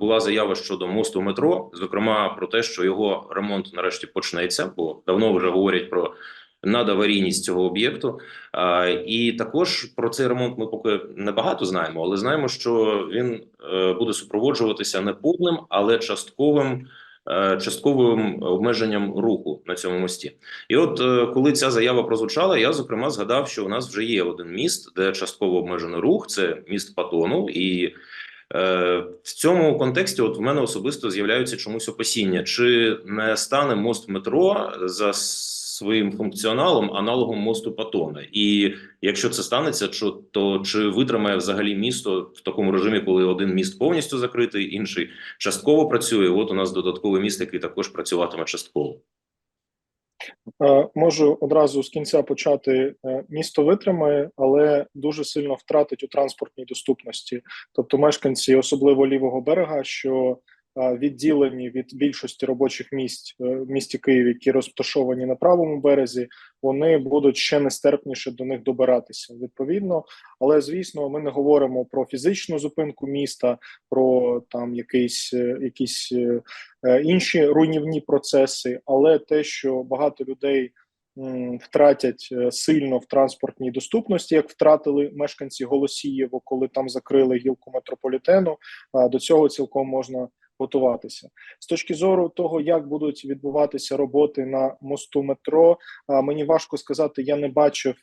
була заява щодо мосту метро, зокрема про те, що його ремонт нарешті почнеться, бо давно вже говорять про надаварійність цього об'єкту. І також про цей ремонт ми поки не багато знаємо, але знаємо, що він е, буде супроводжуватися не повним, але частковим. е, Частковим обмеженням руху на цьому мості, і от е, коли ця заява прозвучала, я зокрема згадав, що у нас вже є один міст, де частково обмежений рух. Це міст Патону, і в цьому контексті, от в мене особисто з'являються чомусь опасіння, чи не стане мост метро за своїм функціоналом аналогом мосту Патона, і якщо це станеться, то чи витримає взагалі місто в такому режимі, коли один міст повністю закритий, інший частково працює. От у нас додатковий міст, який також працюватиме частково. Е, Можу одразу з кінця почати. Е, Місто витримає, але дуже сильно втратить у транспортній доступності. Тобто, мешканці, особливо лівого берега, що відділені від більшості робочих місць е, в місті Києві, які розташовані на правому березі, вони будуть ще нестерпніше до них добиратися. Відповідно, але звісно, ми не говоримо про фізичну зупинку міста, про там е, якісь е, е, інші руйнівні процеси, але те, що багато людей втратять е, сильно в транспортній доступності, як втратили мешканці Голосієво, коли там закрили гілку метрополітену, а, до цього цілком можна готуватися. З точки зору того, як будуть відбуватися роботи на мосту метро, мені важко сказати, я не бачив.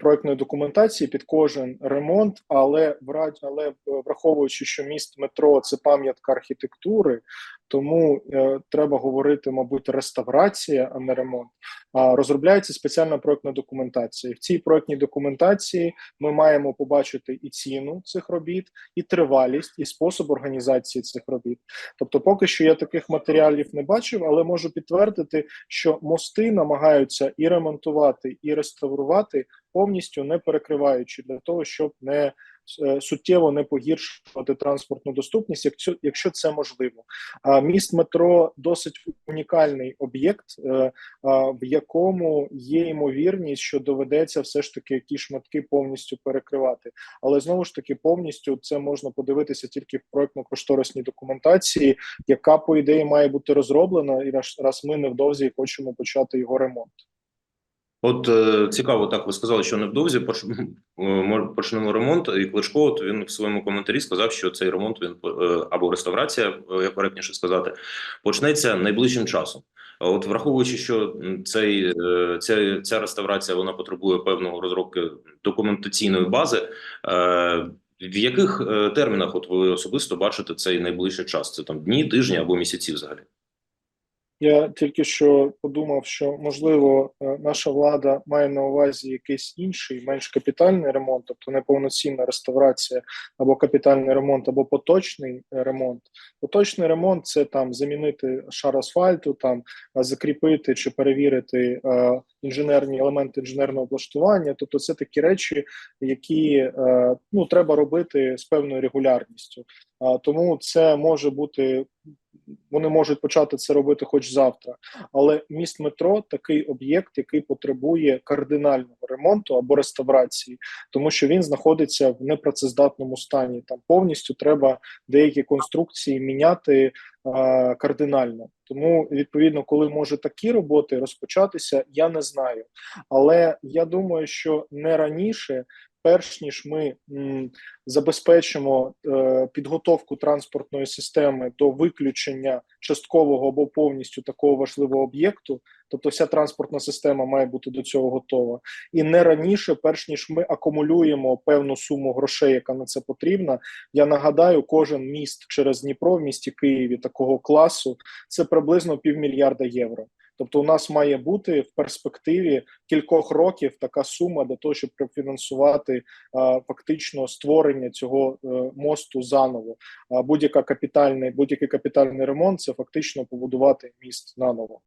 Проектної документації під кожен ремонт, але але е, враховуючи, що міст метро це пам'ятка архітектури, тому е, треба говорити, мабуть, реставрація, а не ремонт. А розробляється спеціальна проектна документація. В цій проектній документації ми маємо побачити і ціну цих робіт, і тривалість, і спосіб організації цих робіт. Тобто, поки що я таких матеріалів не бачив, але можу підтвердити, що мости намагаються і ремонтувати, і реставрувати повністю не перекриваючи для того, щоб не е, суттєво не погіршувати транспортну доступність, якщо, це можливо. А міст метро досить унікальний об'єкт, е, в якому є ймовірність, що доведеться все ж таки ті шматки повністю перекривати. Але знову ж таки, повністю це можна подивитися тільки в проектно-кошторисній документації, яка по ідеї має бути розроблена, і раз ми невдовзі хочемо почати його ремонт. От е, цікаво, так ви сказали, що невдовзі е, почнемо ремонт. І Кличко, от він в своєму коментарі сказав, що цей ремонт він е, або реставрація, як коректніше сказати, почнеться найближчим часом. От враховуючи, що цей ця, ця реставрація вона потребує певного розробки документаційної бази. В яких термінах от ви особисто бачите цей найближчий час? Це там дні, тижні або місяці взагалі? Я тільки що подумав, що можливо е, наша влада має на увазі якийсь інший, менш капітальний ремонт, тобто не повноцінна реставрація або капітальний ремонт, або поточний е, ремонт. Поточний ремонт це там замінити шар асфальту, там закріпити чи перевірити е, інженерні елементи інженерного облаштування. Тобто, це такі речі, які е, ну треба робити з певною регулярністю. А тому це може бути вони можуть почати це робити хоч завтра. Але міст метро такий об'єкт, який потребує кардинального ремонту або реставрації, тому що він знаходиться в непрацездатному стані. Там повністю треба деякі конструкції міняти кардинально. Тому відповідно, коли може такі роботи розпочатися, я не знаю. Але я думаю, що не раніше. Перш ніж ми забезпечимо е, підготовку транспортної системи до виключення часткового або повністю такого важливого об'єкту, тобто вся транспортна система має бути до цього готова, і не раніше, перш ніж ми акумулюємо певну суму грошей, яка на це потрібна. Я нагадаю, кожен міст через Дніпро в місті Києві такого класу це приблизно півмільярда євро. Тобто, у нас має бути в перспективі кількох років така сума для того, щоб профінансувати а, фактично створення цього е, мосту заново. А будь-яка капітальний будь-який капітальний ремонт це фактично побудувати міст наново.